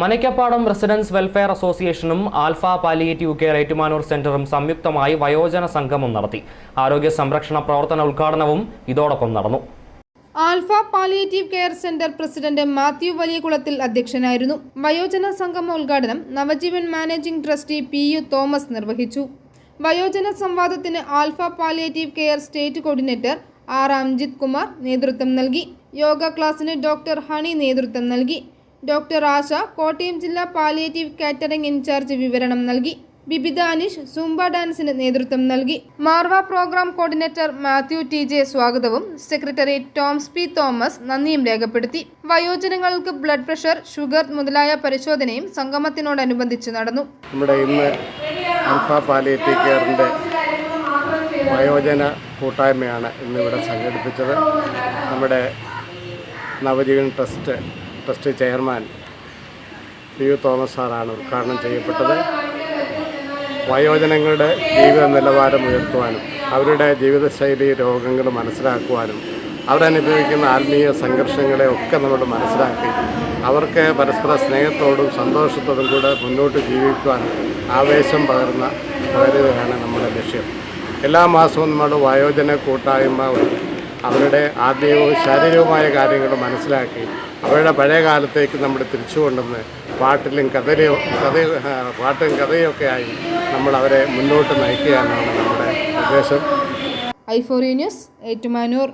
മനയ്ക്കപ്പാടം residence welfare അസോസിയേഷനും alpha palliative care Ettumanoor സെന്ററും സംയുക്തമായി വയോജന സംഗമം നടത്തി. ആരോഗ്യ സംരക്ഷണ പ്രവർത്തന ഉദ്ഘാടനവും ഇതോടൊപ്പം നടന്നു. Alpha palliative care centre president Mathew Valiyakulathil അധ്യക്ഷനായിരുന്നു. വയോജന സംഗമ ഉദ്ഘാടനം Navajeevan managing trustee P U Thomas നിർവഹിച്ചു. വയോജന സംവാദത്തിന് alpha palliative care state coordinator R Amjith Kumar നേതൃത്വം നൽകി. യോഗ ക്ലാസിന് ഡോക്ടർ ഹണി നേതൃത്വം നൽകി. ഡോക്ടർ ആശ കോട്ടയം ജില്ലാ പാലിയേറ്റീവ് കാറ്ററിംഗ് ഇൻചാർജ് വിവരണം നൽകി. ബിബിത അനീഷ് സൂംബ ഡാൻസിന് നേതൃത്വം നൽകി. Marwa programme coordinator Mathew T J സ്വാഗതവും. സെക്രട്ടറി ടോംസ് പി തോമസ് നന്ദിയും രേഖപ്പെടുത്തി. വയോജനങ്ങൾക്ക് ബ്ലഡ് പ്രഷർ ഷുഗർ മുതലായ പരിശോധനയും സംഗമത്തിനോടനുബന്ധിച്ച് നടന്നു. നമ്മുടെ ഇന്ന് അൽഫ പാലിയേറ്റീവ് വയോജന കൂട്ടായ്മയാണ് ഇന്നിവിടെ സംഘടിപ്പിച്ചത്. നമ്മുടെ Navajeevan trust trust chairman P U Thomas സാറാണ് ഉദ്ഘാടനം ചെയ്യപ്പെട്ടത്. വയോജനങ്ങളുടെ ജീവിത നിലവാരം ഉയർത്തുവാനും അവരുടെ ജീവിതശൈലി രോഗങ്ങൾ മനസ്സിലാക്കുവാനും അവരനുഭവിക്കുന്ന ആത്മീയ സംഘർഷങ്ങളെ ഒക്കെ നമ്മൾ മനസ്സിലാക്കി അവർക്ക് പരസ്പര സ്നേഹത്തോടും സന്തോഷത്തോടും കൂടെ മുന്നോട്ട് ജീവിക്കുവാൻ ആവേശം പകർന്ന പകരുകയാണ് നമ്മുടെ ലക്ഷ്യം. എല്ലാ മാസവും നമ്മൾ വയോജന കൂട്ടായ്മ അവരുടെ ആത്മീയവും ശാരീരികവുമായ കാര്യങ്ങൾ മനസ്സിലാക്കി അവരുടെ പഴയ കാലത്തേക്ക് നമ്മൾ തിരിച്ചു കൊണ്ടുവന്ന് പാട്ടിലും കഥയിലും കഥ പാട്ടും കഥയും ഒക്കെ ആയി നമ്മൾ അവരെ മുന്നോട്ട് നയിക്കുക എന്നാണ് നമ്മുടെ ഉദ്ദേശം. ഐഫോറി ന്യൂസ് ഏറ്റുമാനൂർ.